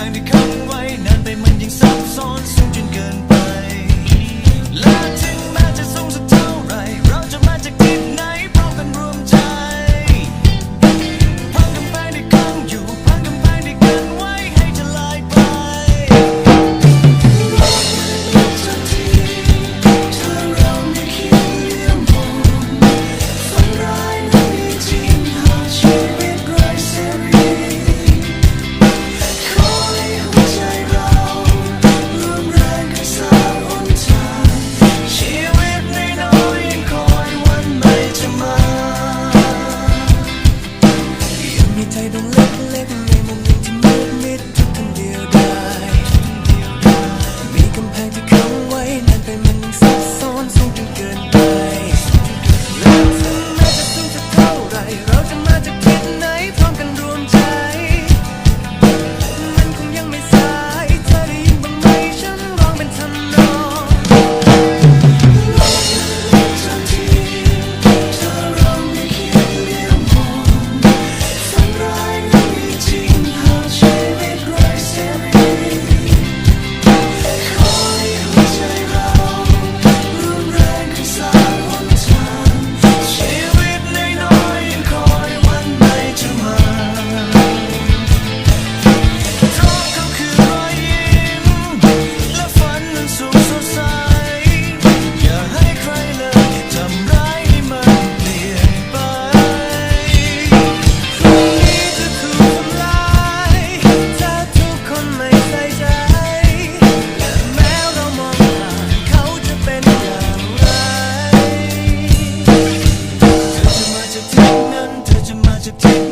างที่คงไว้นานไปมันยิ่งซับซ้อนสูงจนเกิน Lately, lately, lately, lately, lately. to take